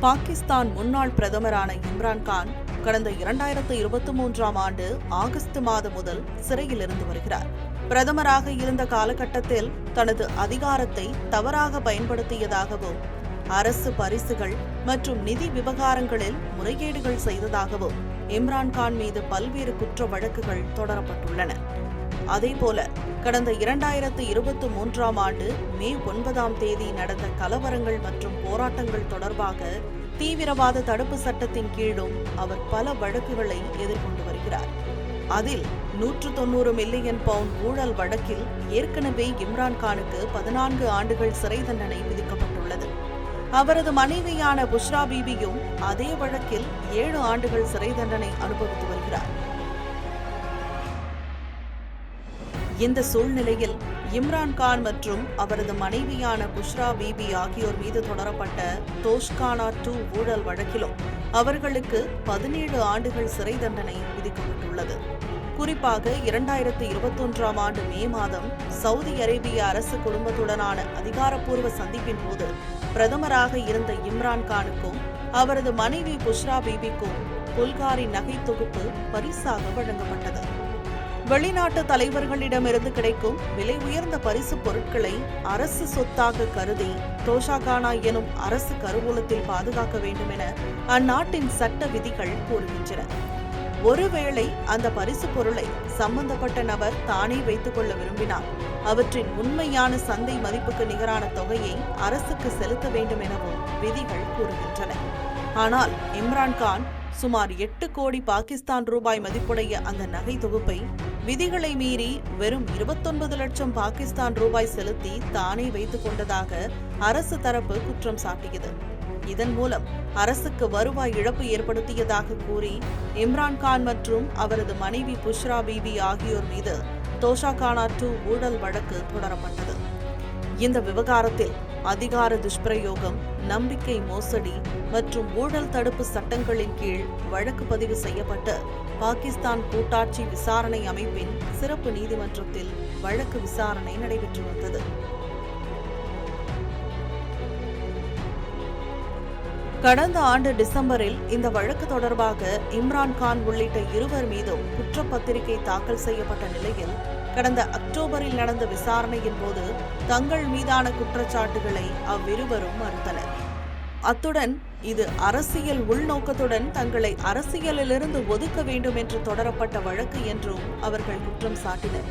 பாகிஸ்தான் முன்னாள் பிரதமரான இம்ரான்கான் கடந்த இரண்டாயிரத்து இருபத்தி மூன்றாம் ஆண்டு ஆகஸ்ட் மாதம் முதல் சிறையில் இருந்து வருகிறார். பிரதமராக இருந்த காலகட்டத்தில் தனது அதிகாரத்தை தவறாக பயன்படுத்தியதாகவும் அரசு பரிசுகள் மற்றும் நிதி விவகாரங்களில் முறைகேடுகள் செய்ததாகவும் இம்ரான்கான் மீது பல்வேறு குற்ற வழக்குகள் தொடரப்பட்டுள்ளன. அதேபோல கடந்த இரண்டாயிரத்து இருபத்தி மூன்றாம் ஆண்டு மே ஒன்பதாம் தேதி நடந்த கலவரங்கள் மற்றும் போராட்டங்கள் தொடர்பாக தீவிரவாத தடுப்பு சட்டத்தின் கீழும் அவர் பல வழக்குகளை எதிர்கொண்டு வருகிறார். அதில் நூற்று தொன்னூறு மில்லியன் பவுண்ட் ஊழல் வழக்கில் ஏற்கனவே இம்ரான்கானுக்கு பதினான்கு ஆண்டுகள் சிறை தண்டனை விதிக்கப்பட்டுள்ளது. அவரது மனைவியான புஷ்ரா பீபியும் அதே வழக்கில் ஏழு ஆண்டுகள் சிறை தண்டனை அனுபவித்து வருகிறார். இந்த சூழ்நிலையில் இம்ரான் கான் மற்றும் அவரது மனைவியான புஷ்ரா பீபி ஆகியோர் மீது தொடரப்பட்ட தோஷ்கானா டூ ஊழல் வழக்கிலும் அவர்களுக்கு பதினேழு ஆண்டுகள் சிறை தண்டனை விதிக்கப்பட்டுள்ளது. குறிப்பாக இரண்டாயிரத்து இருபத்தொன்றாம் ஆண்டு மே மாதம் சவுதி அரேபிய அரசு குடும்பத்துடனான அதிகாரப்பூர்வ சந்திப்பின் போது பிரதமராக இருந்த இம்ரான் கானுக்கும் அவரது மனைவி புஷ்ரா பீபிக்கும் புல்காரி நகை தொகுப்பு பரிசாக வழங்கப்பட்டது. வெளிநாட்டு தலைவர்களிடமிருந்து கிடைக்கும் விலை உயர்ந்த பரிசு பொருட்களை அரசு சொத்தாக கருதி தோஷாகானா எனும் அரசு கருவூலத்தில் பாதுகாக்க வேண்டும் என அந்நாட்டின் சட்ட விதிகள் கூறுகின்றன. ஒருவேளை அந்த பரிசு பொருளை சம்பந்தப்பட்ட நபர் தானே வைத்துக் கொள்ள விரும்பினார் அவற்றின் உண்மையான சந்தை மதிப்புக்கு நிகரான தொகையை அரசுக்கு செலுத்த வேண்டும் எனவும் விதிகள் கூறுகின்றன. ஆனால் இம்ரான்கான் சுமார் எட்டு கோடி பாகிஸ்தான் ரூபாய் மதிப்புடைய அந்த நகை தொகுப்பை விதிகளை மீறி வெறும் இருபத்தொன்பது லட்சம் பாகிஸ்தான் ரூபாய் செலுத்தி தானே வைத்துக் கொண்டதாக அரசு தரப்பு குற்றம் சாட்டியது. இதன் மூலம் அரசுக்கு வருவாய் இழப்பு ஏற்படுத்தியதாக கூறி இம்ரான்கான் மற்றும் அவரது மனைவி புஷ்ரா பீபி ஆகியோர் மீது தோஷாகானா டூ ஊழல் வழக்கு தொடரப்பட்டது. இந்த விவகாரத்தில் அதிகார துஷ்பிரயோகம் நம்பிக்கை மோசடி மற்றும் ஊழல் தடுப்பு சட்டங்களின் கீழ் வழக்கு பதிவு செய்யப்பட்டு பாகிஸ்தான் கூட்டாட்சி விசாரணை அமைப்பின் சிறப்பு நீதிமன்றத்தில் வழக்கு விசாரணை நடைபெற்று வந்தது. கடந்த ஆண்டு டிசம்பரில் இந்த வழக்கு தொடர்பாக இம்ரான் கான் உள்ளிட்ட இருவர் மீதும் குற்றப்பத்திரிகை தாக்கல் செய்யப்பட்ட நிலையில் கடந்த அக்டோபரில் நடந்த விசாரணையின் போது தங்கள் மீதான குற்றச்சாட்டுகளை அவ்விருவரும் மறுத்தனர். அத்துடன் இது அரசியல் உள்நோக்கத்துடன் தங்களை அரசியலிலிருந்து ஒதுக்க வேண்டும் என்று தொடரப்பட்ட வழக்கு என்றும் அவர்கள் குற்றம் சாட்டினர்.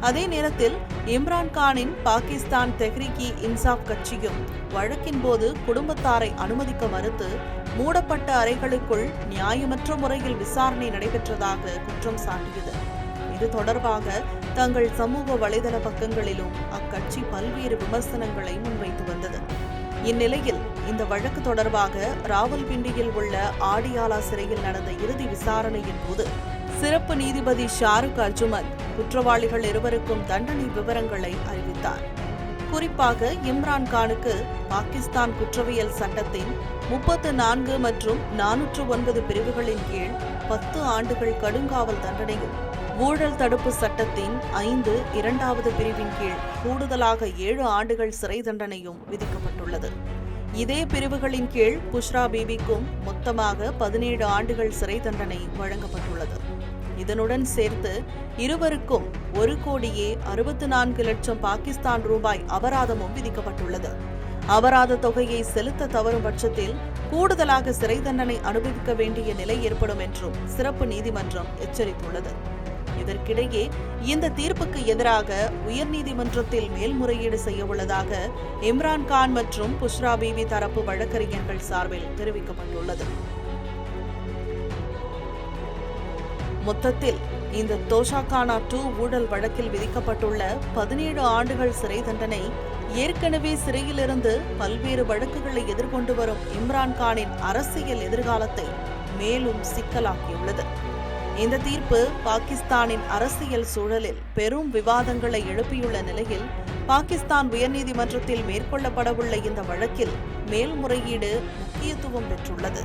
அதே நேரத்தில் இம்ரான்கானின் பாகிஸ்தான் தெஹ்ரிகி இன்சாப் கட்சியும் வழக்கின் போது குடும்பத்தாரை அனுமதிக்க மறுத்து மூடப்பட்ட அறைகளுக்குள் நியாயமற்ற முறையில் விசாரணை நடைபெற்றதாக குற்றம் சாட்டியது. இது தொடர்பாக தங்கள் சமூக வலைதள பக்கங்களிலும் அக்கட்சி பல்வேறு விமர்சனங்களை முன்வைத்து வந்தது. இந்நிலையில் இந்த வழக்கு தொடர்பாக ராவல்பிண்டியில் உள்ள ஆடியாலா சிறையில் நடந்த இறுதி விசாரணையின் போது சிறப்பு நீதிபதி ஷாருக் அர்ஜுமன் குற்றவாளிகள் இருவருக்கும் தண்டனை விவரங்களை அறிவித்தார். குறிப்பாக இம்ரான் கானுக்கு பாகிஸ்தான் குற்றவியல் சட்டத்தின் முப்பத்து நான்கு மற்றும் நானூற்று ஒன்பது பிரிவுகளின் கீழ் பத்து ஆண்டுகள் கடுங்காவல் தண்டனையும் ஊழல் தடுப்பு சட்டத்தின் ஐந்து இரண்டாவது பிரிவின் கீழ் கூடுதலாக ஏழு ஆண்டுகள் சிறை தண்டனையும் விதிக்கப்பட்டுள்ளது. இதே பிரிவுகளின் கீழ் புஷ்ரா பீபிக்கும் மொத்தமாக பதினேழு ஆண்டுகள் சிறை தண்டனை வழங்கப்பட்டுள்ளது. இதனுடன் சேர்த்து இருவருக்கும் ஒரு கோடியே அறுபத்து நான்கு லட்சம் பாகிஸ்தான் ரூபாய் அபராதமும் விதிக்கப்பட்டுள்ளது. அபராத தொகையை செலுத்த தவறும் பட்சத்தில் கூடுதலாக சிறை தண்டனை அனுபவிக்க வேண்டிய நிலை ஏற்படும் என்றும் சிறப்பு நீதிமன்றம் எச்சரித்துள்ளது. இதற்கிடையே இந்த தீர்ப்புக்கு எதிராக உயர்நீதிமன்றத்தில் மேல்முறையீடு செய்ய உள்ளதாக மற்றும் புஷ்ரா பீவி தரப்பு வழக்கறிஞர்கள் சார்பில் தெரிவிக்கப்பட்டுள்ளது. மொத்தத்தில் இந்த தோஷாகானா டூ ஊழல் வழக்கில் விதிக்கப்பட்டுள்ள பதினேழு ஆண்டுகள் சிறை தண்டனை ஏற்கனவே சிறையிலிருந்து பல்வேறு வழக்குகளை எதிர்கொண்டு வரும் இம்ரான்கானின் அரசியல் எதிர்காலத்தை மேலும் சிக்கலாக்கியுள்ளது. இந்த தீர்ப்பு பாகிஸ்தானின் அரசியல் சூழலில் பெரும் விவாதங்களை எழுப்பியுள்ள நிலையில் பாகிஸ்தான் உயர்நீதிமன்றத்தில் மேற்கொள்ளப்படவுள்ள இந்த வழக்கில் மேல்முறையீடு முக்கியத்துவம் பெற்றுள்ளது.